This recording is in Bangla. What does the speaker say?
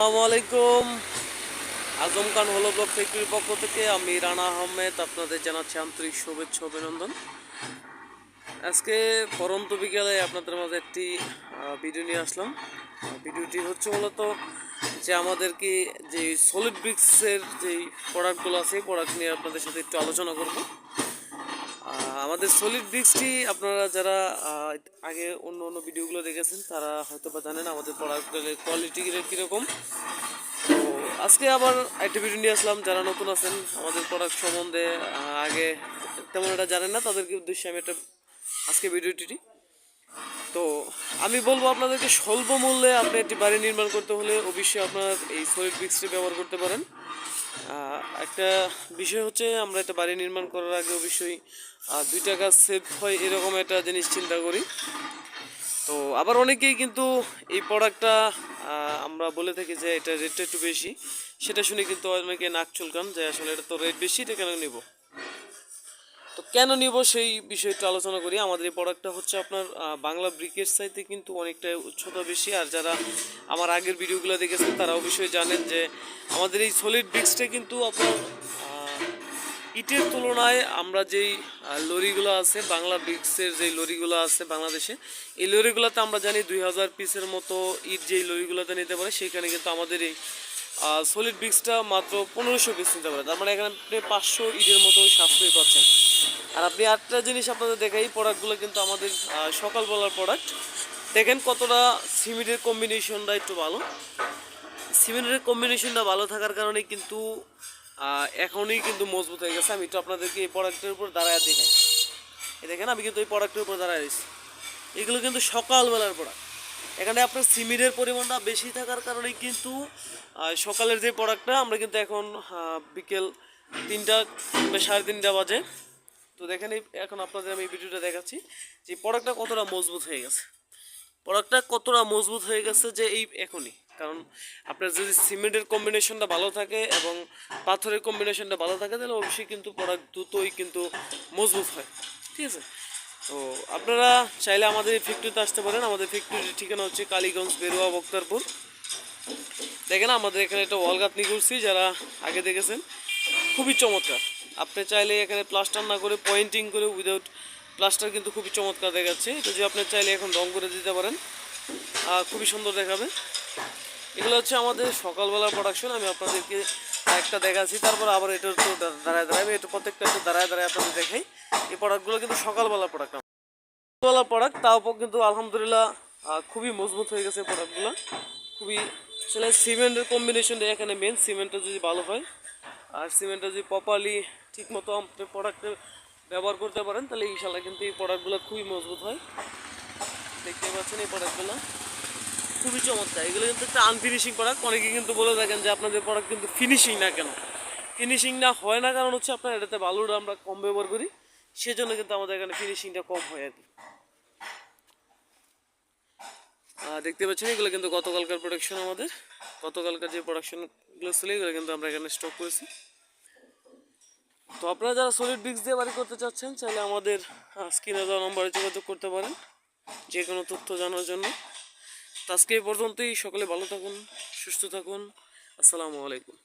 আসসালামু আলাইকুম। আজম খান হলো ব্লক ফ্যাক্টরির পক্ষ থেকে। আমি রানা আহমেদ, আপনাদের জানাচ্ছি আন্তরিক শুভেচ্ছা, অভিনন্দন। আজকে পরন্ত বিকেলে আপনাদের মাঝে একটি ভিডিও নিয়ে আসলাম। ভিডিওটি হচ্ছে মূলত যে আমাদের কি যে সলিড ব্রিক্সের যেই প্রোডাক্টগুলো আছে প্রোডাক্ট নিয়ে আপনাদের সাথে একটু আলোচনা করব। আমাদের সলিড ব্রিক্সটি আপনারা যারা আগে অন্য অন্য ভিডিওগুলো দেখেছেন, তারা হয়তো বা জানেন আমাদের প্রোডাক্টের কোয়ালিটি কীরকম তো আজকে আবার একটা ভিডিও নিয়ে আসলাম, যারা নতুন আছেন, আমাদের প্রোডাক্ট সম্বন্ধে আগে তেমন এটা জানেন না, তাদেরকে উদ্দেশ্যে আমি একটা আজকে ভিডিওটি। তো আমি বলব আপনাদেরকে স্বল্প মূল্যে আপনি একটি বাড়ি নির্মাণ করতে হলে অবশ্যই আপনার এই সলিড ব্রিক্সটি ব্যবহার করতে পারেন একটা বিষয় হচ্ছে, আমরা একটা বাড়ি নির্মাণ করার আগে অবশ্যই দুই টাকা সেভ হয় এরকম একটা জিনিস চিন্তা করি। তো আবার অনেকেই কিন্তু এই প্রোডাক্টটা আমরা বলে থাকি যে এটা রেটটা একটু বেশি, সেটা শুনে কিন্তু অনেকে নাক চুলকান যে আসলে এটা তো রেট বেশি, এটা কেন নিব? তো কেন নিব সেই বিষয়টা আলোচনা করি? আমাদের এই প্রোডাক্টটা হচ্ছে আপনার বাংলা ব্রিকের চাইতে কিন্তু অনেকটা উচ্চতা বেশি। আর যারা আমার আগের ভিডিওগুলো দেখেছেন, তারা অবশ্যই জানেন যে আমাদের এই সলিড ব্রিক্সটা কিন্তু আপনার ইটের তুলনায় আমরা যেই লরিগুলো আছে, বাংলা ব্রিক্সের যেই লরিগুলো আছে বাংলাদেশে, এই লরিগুলোতে আমরা জানি দুই হাজার পিসের মতো ইট যেই লরিগুলোতে নিতে পারে সেখানে কিন্তু আমাদের এই সলিড ব্রিক্সটা মাত্র পনেরোশো পিস নিতে পারে। তার মানে এখানে আপনি পাঁচশো ইটের মতো সাশ্রয় পাচ্ছেন। আর আপনি আরেকটা জিনিস আপনাদের দেখাই, এই প্রোডাক্টগুলো কিন্তু আমাদের সকালবেলার প্রোডাক্ট দেখেন কতটা সিমেন্টের কম্বিনেশনটা একটু ভালো। সিমেন্টের কম্বিনেশনটা ভালো থাকার কারণে কিন্তু এখনই কিন্তু মজবুত হয়ে গেছে। আমি একটু আপনাদেরকে এই প্রোডাক্টের উপর দাঁড়ায় দেখাই। দেখেন, আমি কিন্তু এই প্রোডাক্টের উপর দাঁড়ায় রয়েছি। এগুলো কিন্তু সকালবেলার প্রোডাক্ট এখানে আপনার সিমেন্টের পরিমাণটা বেশি থাকার কারণে কিন্তু সকালের যে প্রোডাক্টটা আমরা কিন্তু এখন বিকেল তিনটা সাড়ে তিনটা বাজে। তো দেখেন এখন আপনাদের আমি ভিডিওটা দেখাচ্ছি যে প্রোডাক্টটা কতটা মজবুত হয়ে গেছে। প্রোডাক্টটা কতটা মজবুত হয়ে গেছে যে এই এখনই। কারণ আপনার যদি সিমেন্টের কম্বিনেশনটা ভালো থাকে এবং পাথরের কম্বিনেশনটা ভালো থাকে, তাহলে অবশ্যই কিন্তু প্রোডাক্ট দ্রুতই কিন্তু মজবুত হয়। ঠিক আছে? তো আপনারা চাইলে আমাদের এই ফ্যাক্টরিতে আসতে পারেন। আমাদের ফ্যাক্টরির ঠিকানা হচ্ছে কালীগঞ্জ, বেরুয়া, বক্তারপুর। দেখেন আমাদের এখানে একটা ওয়াল গাঁথনি করছি যারা আগে দেখেছেন। খুবই চমৎকার। আপনি চাইলে এখানে প্লাস্টার না করে পয়েন্টিং করে উইদাউট প্লাস্টার কিন্তু খুবই চমৎকার দেখাচ্ছে। এটা যদি আপনি চাইলে এখন রং করে দিতে পারেন খুবই সুন্দর দেখাবে। এগুলো হচ্ছে আমাদের সকালবেলা প্রোডাকশন আমি আপনাদেরকে একটা দেখাচ্ছি, তারপর আবার এটার তো দাঁড়ায়, আমি এটা প্রত্যেকটা একটু দাঁড়ায় দাঁড়ায় আপনাদের দেখাই। এই প্রোডাক্টগুলো কিন্তু সকালবেলা প্রোডাক্ট সকালবেলা প্রোডাক্ট তাও কিন্তু আলহামদুলিল্লাহ খুবই মজবুত হয়ে গেছে প্রোডাক্টগুলো খুবই, আসলে সিমেন্টের কম্বিনেশনটা এখানে মেন সিমেন্টটা যদি ভালো হয়, আর সিমেন্টটা যদি প্রপারলি ঠিক মতো আপনি প্রোডাক্টে ব্যবহার করতে পারেন, তাহলে ইনশাল্লাহ কিন্তু এই প্রোডাক্টগুলো খুবই মজবুত হয়। দেখতে পাচ্ছেন এই প্রোডাক্টগুলো খুবই চমৎকার। এগুলো কিন্তু একটা আনফিনিশিং প্রোডাক্ট অনেকে কিন্তু বলে থাকেন যে আপনাদের প্রোডাক্ট কিন্তু ফিনিশিং না কেন? ফিনিশিং না হয় না কারণ হচ্ছে আপনার এটাতে বালুটা আমরা কম ব্যবহার করি। সেজন্য কিন্তু আমাদের এখানে ফিনিশিংটা কম হয় আর কি। দেখতে পাচ্ছেন, এগুলো কিন্তু গতকালকার প্রোডাকশন আমাদের। গতকালকার যে প্রোডাকশনগুলো ছিল, এগুলো কিন্তু আমরা এখানে স্টক করেছি। তো আপনারা যারা সলিড ব্রিক্স দিয়ে বাড়ি করতে চাচ্ছেন, চাইলে আমাদের স্ক্রিনে দেওয়া নম্বরে যোগাযোগ করতে পারেন যে কোনো তথ্য জানার জন্য। তো আজকে এই পর্যন্তই, সকলে ভালো থাকুন, সুস্থ থাকুন। আসসালামু আলাইকুম।